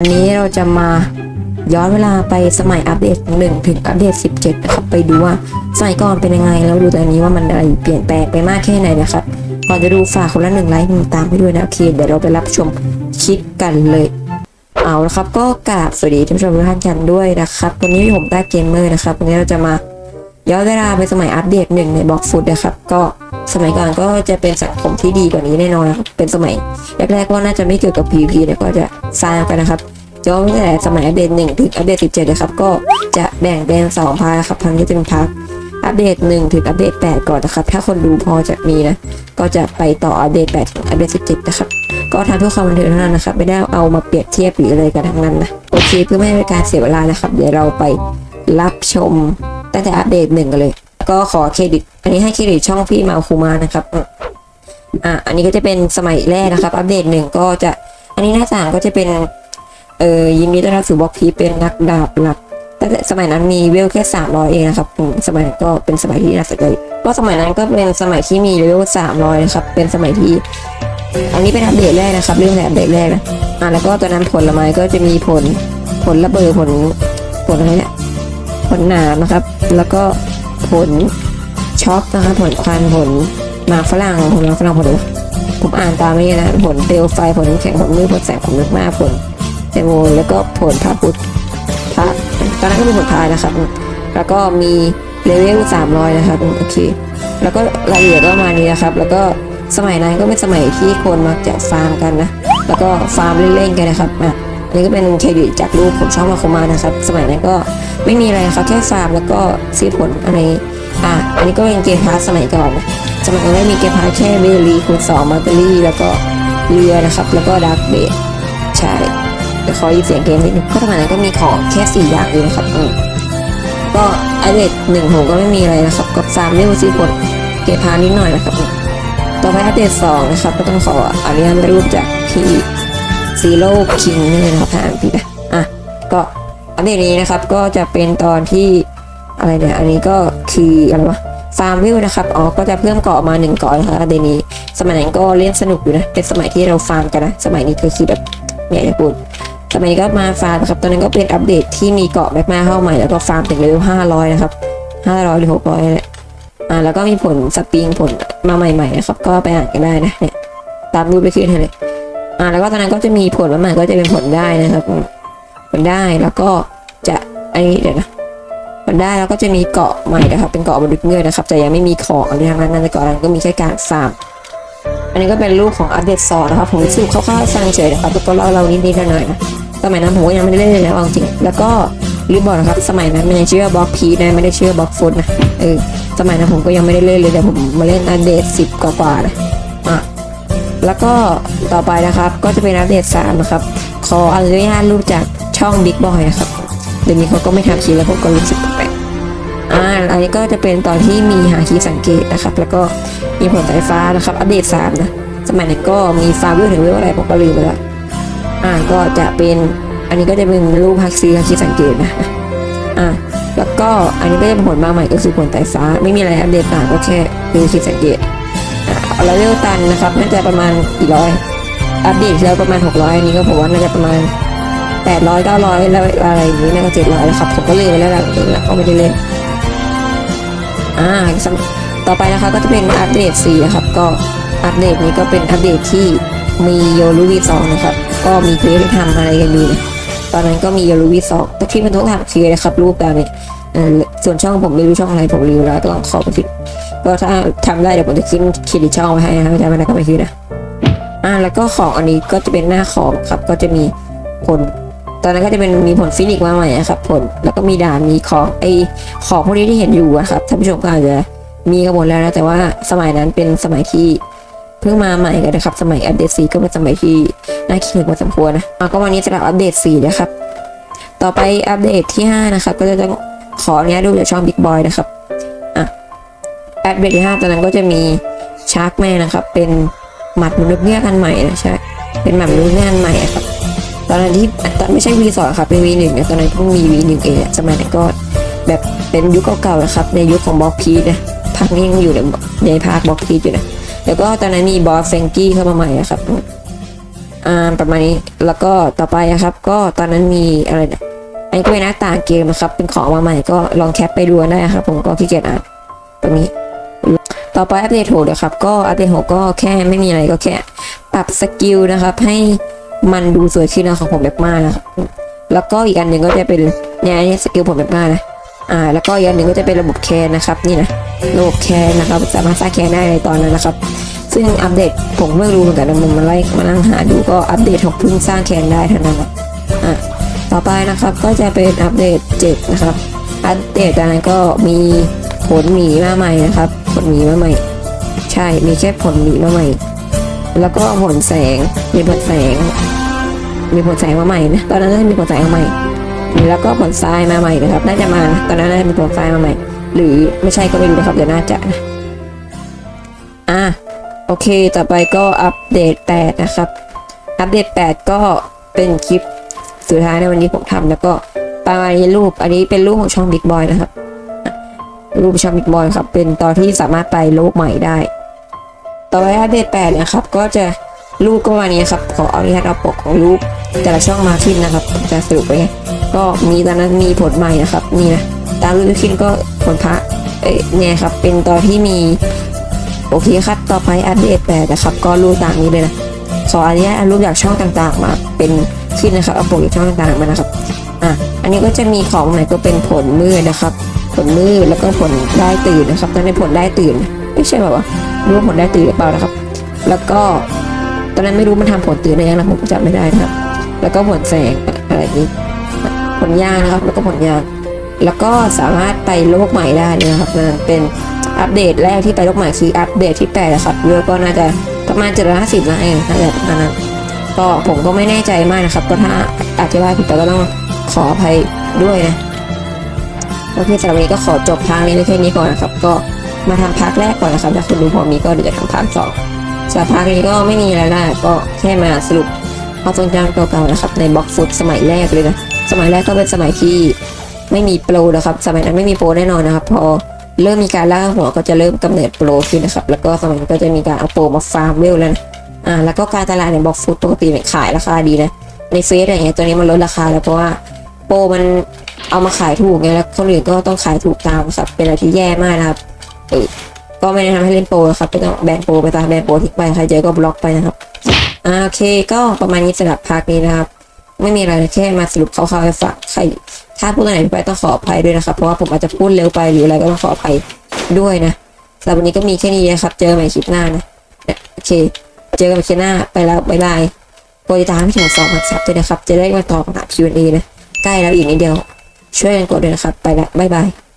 วันนี้เราจะมาย้อนเวลาไปสมัยอัปเดต1ถึงอัปเดต 17 นะครับ ไปดูว่าสมัยก่อนเป็นยังไง แล้วดูตอนนี้ว่ามันอะไรเปลี่ยนแปลงไปมากแค่ไหนนะครับก่อนจะดูฝากคนละหนึ่งไลค์หนึ่งตามไปด้วยนะโอเคเดี๋ยวเราไปรับชมคลิปกันเลย เอาละครับ ก็กราบสวัสดีท่านผู้ชมทุกท่านกันด้วยนะครับวันนี้ผมต้าเกมเมอร์นะครับวันนี้เราจะมาย้อนเวลาไปสมัยอัปเดตหนึ่งในบล็อกฟุตนะครับก็ สมัยก่อนก็จะเป็นสังคมที่ดีกว่านี้แน่นอนครับเป็นสมัยแรกๆก็น่าจะไม่เกี่ยวกับ PVP เนี่ยก็จะสร้างไปนะครับย้อนตั้งแต่สมัยอัปเดต1ถึงอัปเดต17นะครับก็จะแบ่งเป็น2พาร์ทนะครับพันนี้จะเป็นพาร์ทอัปเดต1ถึงอัปเดต8ก่อนนะครับ ถ้าคนดูพอจะมีนะก็จะไปต่ออัปเดต8ถึงอัปเดต17นะครับก็ทำเพื่อความบันเทิงเท่านั้นนะครับ ไม่ได้เอามาเปรียบเทียบหรืออะไรกันทั้งนั้นนะโอเคเพื่อไม่ให้เป็นการเสียเวลานะครับ เดี๋ยวเราไปรับชมตั้งแต่อัปเดตหนึ่งกันเลย ก็ขอเครดิต อันนี้ให้เครดิตช่องพี่มาคูมานะครับอะอันนี้ก็จะเป็นสมัยแรกนะครับ อัปเดตหนึ่งก็จะ อันนี้หน้าต่างก็จะเป็นเอ่อยินดีต้อนรับสู่บล็อกพีเป็นนักดาบหลักแต่สมัยนั้นมีเวลแค่300เองนะครับสมัยก็เป็นสมัยที่น่าสนใจก็สมัยนั้นก็เป็นสมัยที่มีเลเวล300นะครับ เป็นสมัยที่ อันนี้เป็นอัปเดตแรกนะครับ เรื่องแอัปเดตแรกนะอะแล้วก็ตอนนั้นผลไม้ก็จะมีผลผลระเบิดผลผลอะไรเนี่ยผลหนามนะครับ แล้วก็ ผลช็อกนะครับผลควันผลหมากฝรั่งผลหมากฝรั่งผลผมอ่านตามไม่นะผลเปลวไฟผลแข็งผลมืดผลแสงผลลึกมากผลเทโมแล้วก็ผลพระพุทธพระตอนนั้นก็มีผลพายนะครับ แล้วก็มีเลเวล300นะครับโอเคแล้วก็รายละเอียดก็ประมาณนี้นะครับ แล้วก็สมัยนั้นก็เป็นสมัยที่คนมักจะฟาร์มกันนะ แล้วก็ฟาร์มเล่นๆกันนะครับอะ นนี้ก็เป็นเครดิตจากรูปผมชอบมาโคมานะครับ สมัยนั้นก็ไม่มีอะไรนะครับแค่ฟาร์มแล้วก็ซื้อผลอะไรอะอันนี้ก็เป็นเกมพาร์สมัยก่อนสมัยก่อนได้มีเกมพาร์แค่เบลลี่คูณสองมาร์เกอรี่แล้วก็เรือนะครับ แล้วก็ดักเบสใช่ขอยินเสียงเกมนิดนึงก็สมัยนั้นก็มีของแค่สี่อย่างเองนะครับอืมก็ไอเด็ดหนึ่งผมก็ไม่มีอะไรนะครับก็ฟาร์มเล่นซื้อผลเกมพาร์นิดหน่อยนะครับต่อไปอัปเดตสองนะครับ ก็ต้องขออนุญาตรูปจากพี่ ซีโร่คิงนี่ยนะครับทางพี่นะอะก็อัปเดตนี้นะครับก็จะเป็นตอนที่อะไรเนี่ยอันนี้ก็คืออะไรวะฟาร์มวิวนะครับอ๋อก็จะเพิ่มเกาะมาหนึ่งเกาะนะครับอัปเดนี้ สมัยนั้นก็เล่นสนุกอยู่นะเป็นสมัยที่เราฟาร์มกันนะ สมัยนี้ก็คือแบบเนี่ยจะพูดสมัยนี้ก็มาฟาร์มนะครับตอนนั้นก็เป็นอัปเดตที่มีเกาะแมกมาเข้าใหม่แล้วก็ฟาร์มถึงเลเวลห้าร้อยนะครับห้าร้อยหรือหกร้อยเนี่ยอ่าแล้วก็มีผลสปริงผลมาใหม่ๆนะครับก็ไปอ่านกันได้นะเนี่ยตามรูปไปขึ้นเลย อ่าแล้วก็ตอนนั้นก็จะมีผลมาใหม่ก็จะเป็นผลได้นะครับผลได้แล้วก็จะอันนี้เดี๋ยวนะผลได้แล้วก็จะมีเกาะใหม่นะครับ เป็นเกาะมนุษย์เงือกนะครับแต่ยังไม่มีของอะไรทั้งนั้นในเกาะนั้นก็มีแค่การฟาร์มอันนี้ก็เป็นรูปของอัปเดตสอนะครับผมสรุปคร่าวๆให้ฟังเฉยนะครับแล้วก็เล่าเรานิดๆหน่อยๆนะสมัยนั้นผมก็ยังไม่ได้เล่นเลยนะเอาจริงๆแล้วก็ลืมบอกนะครับสมัยนั้นมันยังชื่อบล็อกพีนะไม่ได้เชื่อบล็อกฟุตนะเออสมัยนั้นผมก็ยังไม่ได้เล่นเลยแต่ผมมาเล่นอัปเดตสิบกว่าๆนะ แล้วก็ต่อไปนะครับก็จะเป็นอัปเดตสามนะครับ ขออนุญาตรูปจากช่อง Big Boy นะครับ เดี๋ยวนี้เขาก็ไม่ทำคลิปแล้วผมก็รู้สึกแปลกอ่าอันนี้ก็จะเป็นตอนที่มีหาคีสังเกตนะครับ แล้วก็มีผลสายฟ้านะครับ อัปเดตสามนะสมัยนั้นก็มีฟาร์มเรื่องถึงเรื่ออะไรผมก็ลืมไปแล้วอ่าก็จะเป็นอันนี้ก็จะเป็นรูปฮักซีฮักคีสังเกตนะอ่าแล้วก็อันนี้ก็จะเป็นผลมาใหม่ก็คือผลไฟฟ้า ไม่มีอะไรอัปเดตต่างก็แค่ดูคลิปสังเกต อะแล้วลตันนะครับน่าจะประมาณกี่ร้อย อัปเดตแล้วประมาณ 600 อันนี้ก็ผมว่าน่าจะประมาณ 800 900 แล้วอะไรอย่างนี้น่าจะ700แล้วครับผมก็เลยไปแล้วแหละเองแล้วก็ไม่ได้เล่นอ่าต่อไปนะคะก็จะเป็นอัปเดต4นะครับ ก็อัปเดตนี้ก็เป็นอัปเดตที่มีโยลูวีสองนะครับ ก็มีเควสทำอะไรกันอยู่ตอนนั้นก็มีโยลูวีสองแต่คลิปมันต้องทำคือนะครับรูปแบบนี้ส่วนช่องผมไม่รู้ช่องอะไรผมรีวิวแล้วต้องขอไปคิด ก็ถ้าทำได้เดี๋ยวผมจะขึ้นคลิปช่องไว้ให้นะครับไม่ได้ไม่ได้ก็ไปคิดนะอ่าแล้วก็ของอันนี้ก็จะเป็นหน้าของครับก็จะมีผล ตอนนั้นก็จะเป็นมีผลฟินิกมาใหม่นะครับผลแล้วก็มีดาบมีของไอของพวกนี้ที่เห็นอยู่อะครับท่านผู้ชมก็อาจจะมีกันหมดแล้วนะแต่ว่าสมัยนั้นเป็นสมัยที่เพิ่งมาใหม่กันนะครับ สมัยอัปเดตสีก็เป็นสมัยที่น่าคิดถึงพอสมควรนะก็วันนี้จะรับอัปเดตสีนะครับ ต่อไปอัปเดตที่ 5 นะครับ ก็จะต้องขออนุญาตดูจากช่อง Big Boy นะครับ อัปเดตที่5ตอนนั้นก็จะมีชาร์กแม่นะครับ เป็นหมัดมนุษย์เงือกันใหม่นะใช่เป็นหมัดมนุษย์เงือกันใหม่ครับตอนนั้นที่ตอนไม่ใช่ V2 ครับเป็น V1 เนี่ยตอนนั้นเพิ่งมี V1 เองอะสมัยนั้นก็แบบเป็นยุคเก่าๆนะครับ ในยุคของบล็อกพีนะภาคนี้ยังอยู่ในในภาคบล็อกพีอยู่นะแล้วก็ตอนนั้นมีบอสแฟงกี้เข้ามาใหม่นะครับอ่าประมาณนี้แล้วก็ต่อไปนะครับ ก็ตอนนั้นมีอะไรนะไอ้ก็เป็นหน้าต่างเกมนะครับ เป็นของมาใหม่ก็ลองแคปไปดูได้ครับ ผมก็ขี้เกียจอ่านตรงนี้ ต่อไปอัปเดตโหดนะครับ ก็อัปเดตหดก็แค่ไม่มีอะไรก็แค่ปรับสกิลนะครับ ให้มันดูสวยขึ้นนะของผมแบบมากนะครับแล้วก็อีกอันหนึ่งก็จะเป็นเนี่ยนี่สกิลผมแบบมากนะอ่าแล้วก็อีกอันหนึ่งก็จะเป็นระบบแคนนะครับนี่นะระบบแคนนะครับสามารถสร้างแคนได้ในตอนนั้นนะครับ ซึ่งอัปเดตผมเพิ่งรู้เหมือนกันนะมันมาไล่มานั่งหาดูก็อัปเดตของเพิ่งสร้างแคนได้เท่านั้นนะอะต่อไปนะครับก็จะเป็นอัปเดต7นะครับอัปเดตอนนั้นก็มี ผลหมีมาใหม่นะครับ ผลหมีมาใหม่ ใช่มีแค่ผลหมีมาใหม่ แล้วก็ผลแสงมีผลแสง มีผลแสงมาใหม่นะตอนนั้นน่าจะมีผลแสงมาใหม่แล้วก็ผลทรายมาใหม่นะครับ น่าจะมาตอนนั้นน่าจะมีผลทรายมาใหม่ หรือไม่ใช่ก็ไม่รู้นะครับเดี๋ยวน่าจะนะอะโอเคต่อไปก็อัปเดต 8 นะครับ อัปเดต 8 ก็เป็นคลิปสุดท้ายในวันนี้ผมทำแล้วก็ประมาณนี้รูป อันนี้เป็นรูปของช่อง Big Boy นะครับ รูปช่อง Big Boy ครับ เป็นตอนที่สามารถไปโลกใหม่ได้ ต่อไปอัปเดต8นะครับ ก็จะรูปก็ประมาณนี้ครับ ขออนุญาตเอาปกของรูปแต่ละช่องมาขึ้นนะครับ จะสรุปไว้ก็มีตอนนั้นมีผลใหม่นะครับ นี่นะตามรูปที่ขึ้นก็ผลพระเอ้ยเนี่ยครับ เป็นตอนที่มี โอเคครับต่อไปอัปเดตแปดนะครับ ก็รูปต่างนี้เลยนะขออนุญาตเอารูปจากช่องต่างๆ มาเป็นขึ้นนะครับเอาปกจากช่องต่างๆมานะครับอะอันนี้ก็จะมีของใหม่ก็เป็นผลมืดนะครับ ผลมืดแล้วก็ผลได้ตื่นนะครับตอนนี้ผลได้ตื่น ไม่ใช่แบบว่ารู้ว่าผลได้ตื่นหรือเปล่านะครับ แล้วก็ตอนนั้นไม่รู้มันทำผลตื่นได้ยังนะผมจำไม่ได้นะครับ แล้วก็ผลแสงอะไรนี้ผลยางนะครับ แล้วก็ผลยางแล้วก็สามารถไปโลกใหม่ได้นะครับนั่นเป็นอัปเดตแรกที่ไปโลกใหม่คืออัปเดตที่แปดนะครับเยอะก็น่าจะประมาณเจ็ดร้อยห้าสิบนะเองน่าจะประมาณนั้นก็ผมก็ไม่แน่ใจมากนะครับ ก็ถ้าอธิบายผิดไปก็ต้องขออภัยด้วยนะ โอเคสำหรับวันนี้ก็ขอจบพาร์ทนี้ไว้แค่นี้ก่อนนะครับ ก็มาทำพาร์ทแรกก่อนนะครับถ้าคุณดูพอมีก็เดี๋ยวจะทำพาร์ทสองสำหรับพาร์ทนี้ก็ไม่มีอะไรมากก็แค่มาสรุปความทรงจำเก่าๆนะครับ ในบล็อกฟุตสมัยแรกเลยนะสมัยแรกก็เป็นสมัยที่ไม่มีโปรนะครับ สมัยนั้นไม่มีโปรแน่นอนนะครับ พอเริ่มมีการล่าหัวก็จะเริ่มกำเนิดโปรขึ้นนะครับ แล้วก็สมัยนั้นก็จะมีการเอาโปรมาฟาร์มเวลแล้วนะอ่าแล้วก็การตลาดในบล็อกฟุตปกติเนี่ยขายราคาดีนะในเฟซอะไรเงี้ยตัวนี้มันลดราคาแล้วเพราะว่าโปรมัน เอามาขายถูกไงแล้วคนอื่นก็ต้องขายถูกตามครับ เป็นอะไรที่แย่มากนะครับเออก็ไม่ได้ทำให้เล่นโปรครับไม่ต้องแบนโปรไปตามแบนโปรทิ้งไปใครเจอก็บล็อกไปนะครับโอเคก็ประมาณนี้สำหรับพาร์ทนี้นะครับ ไม่มีอะไรแค่มาสรุปคร่าวๆให้ฟังใครถ้าพูดอะไรไปต้องขออภัยด้วยนะครับ เพราะว่าผมอาจจะพูดเร็วไปหรืออะไรก็ต้องขออภัยด้วยนะสำหรับวันนี้ก็มีแค่นี้นะครับ เจอใหม่คลิปหน้านะโอเค เจอกันใหม่คลิปหน้าไปแล้วบ๊ายบายโปรดติดตามให้ถึงสองพันซับด้วยนะครับ จะได้มาตอบคำถาม Q&A นะใกล้แล้วอีกนิดเดียว ช่วยกันกดด้วยนะครับ ไปละบ๊ายบาย